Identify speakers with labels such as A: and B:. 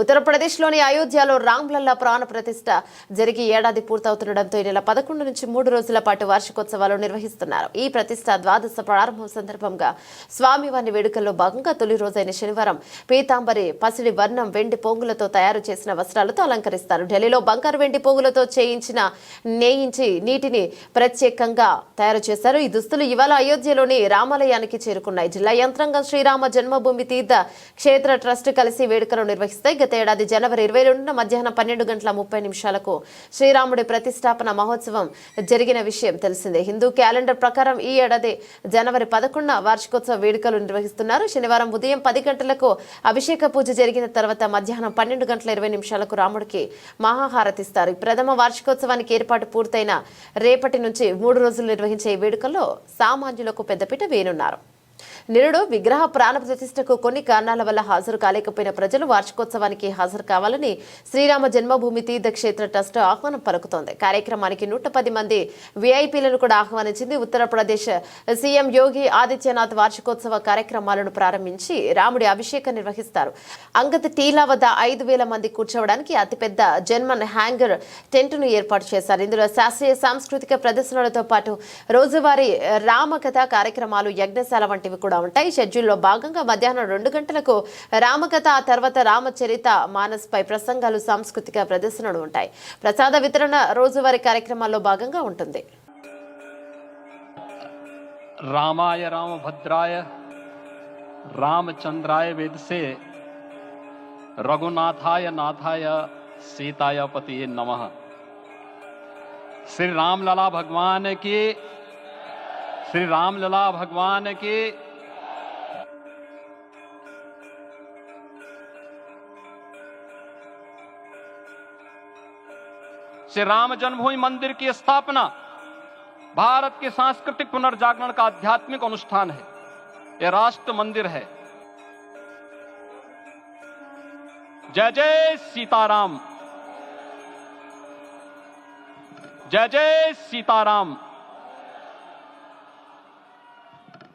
A: ఉత్తరప్రదేశ్లోని అయోధ్యలో రామ్లల్లా ప్రాణ ప్రతిష్ట జరిగి ఏడాది పూర్తవుతుండటంతో ఈ నెల పదకొండు నుంచి మూడు రోజుల పాటు వార్షికోత్సవాలు నిర్వహిస్తున్నారు. ఈ ప్రతిష్ఠ ద్వాదశ ప్రారంభం సందర్భంగా స్వామివారి వేడుకల్లో భాగంగా తొలి రోజైన శనివారం పీతాంబరి పసిడి వర్ణం వెండి పోగులతో తయారు చేసిన వస్త్రాలతో అలంకరిస్తారు. ఢిల్లీలో బంగారు వెండి పోగులతో చేయించిన నేయించి నీటిని ప్రత్యేకంగా తయారు చేశారు. ఈ దుస్తులు ఇవాళ అయోధ్యలోని రామాలయానికి చేరుకున్నాయి. జిల్లా యంత్రాంగం శ్రీరామ జన్మభూమి తీర్థ క్షేత్ర ట్రస్ట్ కలిసి వేడుకలు నిర్వహిస్తాయి. గత ఏడాది జనవరి ఇరవై రెండున మధ్యాహ్నం పన్నెండు గంటల ముప్పై నిమిషాలకు శ్రీరాముడి ప్రతిష్టాపన మహోత్సవం జరిగిన విషయం తెలిసిందే. హిందూ క్యాలెండర్ ప్రకారం ఈ ఏడాది జనవరి పదకొండున వార్షికోత్సవ వేడుకలు నిర్వహిస్తున్నారు. శనివారం ఉదయం పది గంటలకు అభిషేక పూజ జరిగిన తర్వాత మధ్యాహ్నం పన్నెండు గంటల ఇరవై నిమిషాలకు రాముడికి మహాహారతిస్తారు ప్రథమ వార్షికోత్సవానికి ఏర్పాటు పూర్తయిన రేపటి నుంచి మూడు రోజులు నిర్వహించే ఈ వేడుకల్లో సామాన్యులకు పెద్దపీట వేయనున్నారు. నిరుడు విగ్రహ ప్రాణ ప్రతిష్టకు కొన్ని కారణాల వల్ల హాజరు కాలేకపోయిన ప్రజలు వార్షికోత్సవానికి హాజరు కావాలని శ్రీరామ జన్మభూమి తీర్థ క్షేత్ర ట్రస్ట్ ఆహ్వానం పలుకుతోంది. కార్యక్రమానికి నూట పది మంది విఐపీలను కూడా ఆహ్వానించింది ఉత్తరప్రదేశ్ సీఎం యోగి ఆదిత్యనాథ్ వార్షికోత్సవ కార్యక్రమాలను ప్రారంభించి రాముడి అభిషేకం నిర్వహిస్తారు. అంగత్ టీలా వద్ద ఐదు వేల మంది కూర్చోవడానికి అతిపెద్ద జన్మన్ హ్యాంగర్ టెంట్ను ఏర్పాటు చేశారు. ఇందులో శాస్త్రీయ సాంస్కృతిక ప్రదర్శనలతో పాటు రోజువారీ రామకథ కార్యక్రమాలు యజ్ఞశాల వంటి వంటివి కూడా ఉంటాయి షెడ్యూల్లో భాగంగా మధ్యాహ్నం రెండు గంటలకు రామకథ ఆ తర్వాత రామచరిత మానస్ పై ప్రసంగాలు సాంస్కృతిక ప్రదర్శనలు ఉంటాయి ప్రసాద వితరణ రోజువారీ కార్యక్రమాల్లో భాగంగా ఉంటుంది
B: रामाय रामभद्राय रामचंद्राय वेद से रघुनाथाय नाथाय सीताय पति नमः श्री रामलला भगवान की श्री रामलला भगवान की श्री राम जन्मभूमि मंदिर की स्थापना भारत के सांस्कृतिक पुनर्जागरण का आध्यात्मिक अनुष्ठान है। यह राष्ट्र मंदिर है। जय जय सीताराम। जय जय सीताराम।